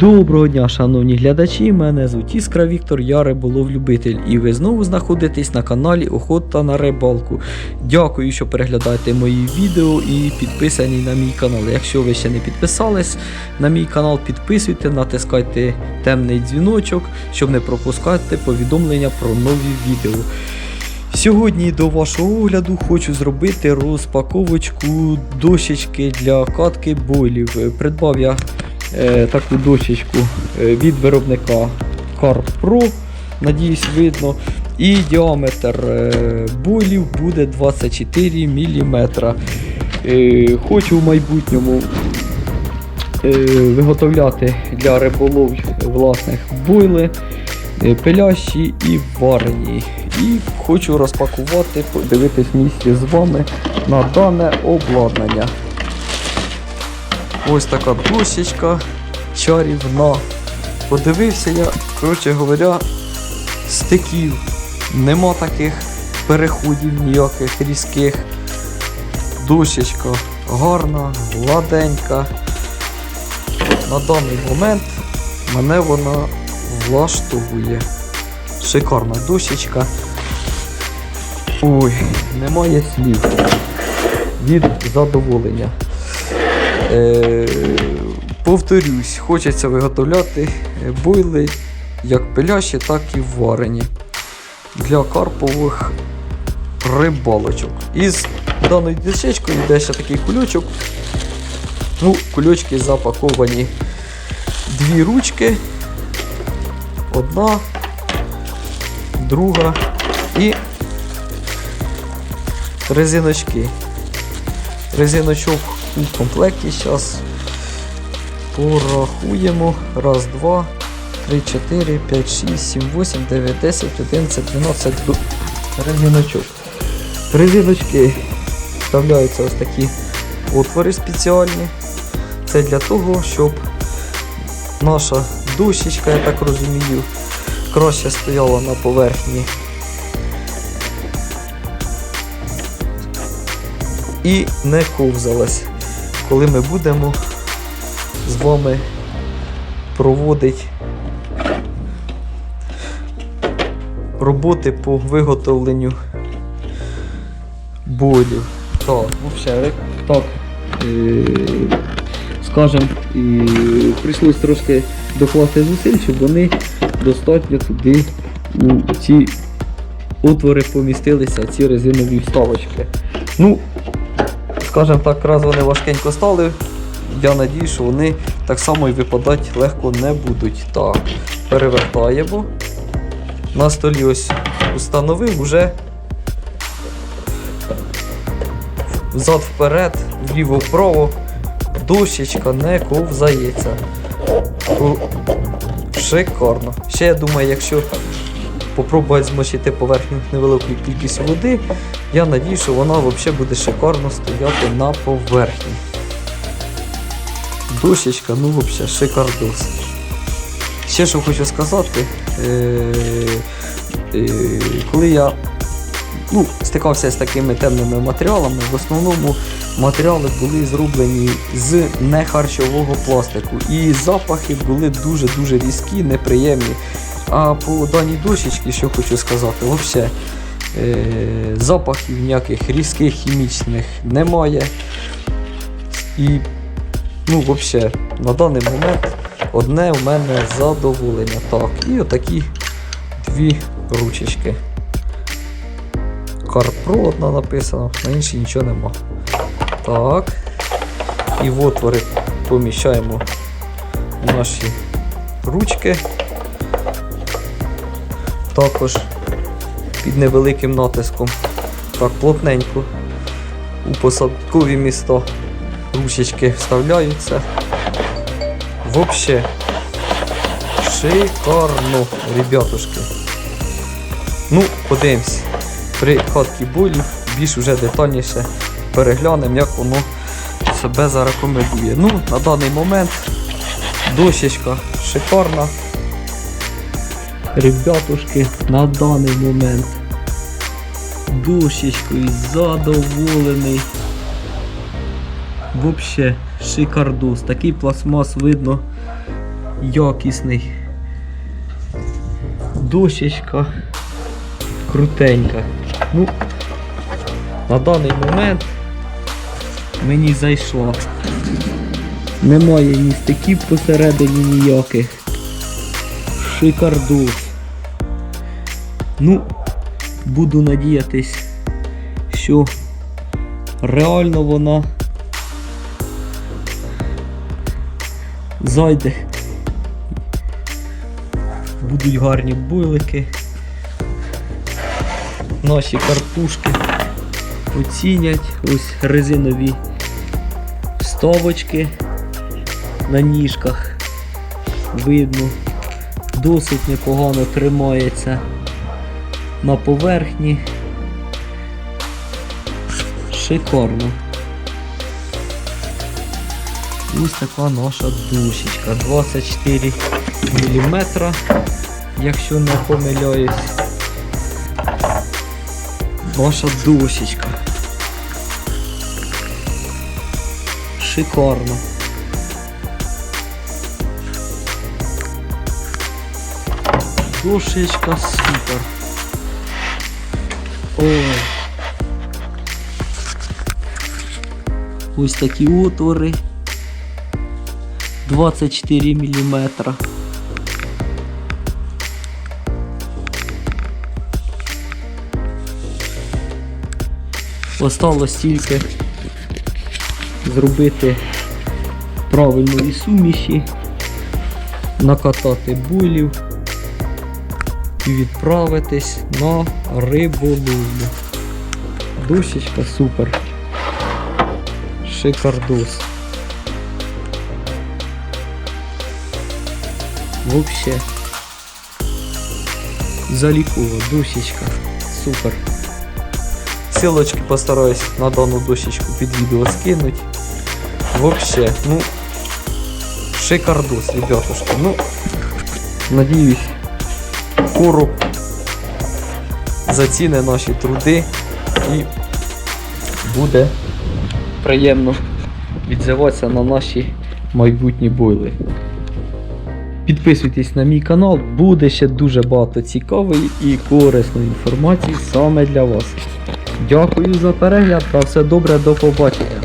Доброго дня, шановні глядачі. Мене звуть Іскра Віктор, я риболов-любитель, і ви знову знаходитесь на каналі Охота на рибалку. Дякую, що переглядаєте мої відео і підписані на мій канал. Якщо ви ще не підписались на мій канал, підписуйте, натискайте темний дзвіночок, щоб не пропускати повідомлення про нові відео. Сьогодні до вашого огляду хочу зробити розпаковочку дощечки для катки бойлів. Придбав я таку дощечку е, від виробника Carp Pro, надіюсь, видно. І діаметр е, бойлів буде 24 мм. Е, хочу в майбутньому е, виготовляти для риболовів власних бойли, е, пилящі і варені. І хочу розпакувати, подивитись місці з вами на дане обладнання. Ось така дощечка чарівна. Подивився я, коротше говоря, стиків. Нема таких переходів ніяких різких. Дощечка гарна, гладенька. На даний момент мене вона влаштовує. Шикарна дощечка. Ой, немає слів. Від задоволення. Е, повторюсь, хочеться виготовляти бойли як пилящі, так і варені для карпових рибалочок. Із даною дощечкою йде ще такий кульочок. Ну, кульочки запаковані дві ручки, одна, друга і резиночки. Резиночок у комплекті зараз порахуємо. Раз, два, три, чотири, п'ять, шість, сім, вісім, дев'ять, десять, одинадцять, дванадцять резиночок. Резиночки вставляються ось такі отвори спеціальні. Це для того, щоб наша дощечка, я так розумію, краще стояла на поверхні. І не ковзалась, коли ми будемо з вами проводити роботи по виготовленню болів. Так, взагалі, так. Е- скажем, прийшлось трошки докласти зусиль, щоб вони достатньо туди у ці отвори помістилися, ці резинові вставочки. Ну, скажем так, раз вони важкенько стали, я надію, що вони так само і випадати легко не будуть. Так, перевертаємо. На столі ось установив уже взад вперед, вліво вправо дощечка не ковзається. Шикарно. Ще я думаю, якщо попробувати змочити поверхню невелику кількість води, я надію, що вона взагалі буде шикарно стояти на поверхні. Дощечка, ну взагалі шикардос. Ще що хочу сказати, е- е- коли я ну, стикався з такими темними матеріалами, в основному матеріали були зроблені з нехарчового пластику. І запахи були дуже-дуже різкі, неприємні. А по даній дощечці, що хочу сказати, взагалі е- запахів ніяких різких хімічних немає. І ну, взагалі, на даний момент одне в мене задоволення. Так, і отакі дві ручечки. CarPro одна написана, на іншій нічого нема. Так. І в отвори поміщаємо наші ручки. Також під невеликим натиском. Так, плотненько. У посадкові міста ручечки вставляються. Вообще шикарно, ребятушки. Ну, подивимось. При хатці болів більш уже детальніше переглянемо, як воно себе зарекомендує. Ну, на даний момент дощечка шикарна. Ребятушки, на даний момент дощечкою задоволений. Вообще шикардос. Такий пластмас видно якісний. Дощечка крутенька. Ну, на даний момент мені зайшло. Немає ні стиків посередині ніяких. Шикардос. Ну, буду надіятись, що реально вона зайде. Будуть гарні буйлики. Наші карпушки оцінять. Ось резинові вставочки на ніжках. Видно, досить непогано тримається на поверхні. Шикарно. Ось така наша душечка. 24 мм, якщо не помиляюсь. Наша душечка. Шикарно. Душечка супер. Ой. Ось такі отвори. 24 мм. Осталось тільки зробити правильної суміші, накатати булів і відправитись на риболовлю. Душечка супер. Шикардос. Вообще. Залікова, душечка. Супер. Ссылочки постараюсь на дану дощечку під відео скинуть. Вообще, ну, шикардос, ребятушки. Ну, надіюсь, короб заціни наші труди і буде приємно відзиватися на наші майбутні бойли. Підписуйтесь на мій канал, буде ще дуже багато цікавої і корисної інформації саме для вас. Дякую за перегляд та все добре, до побачення.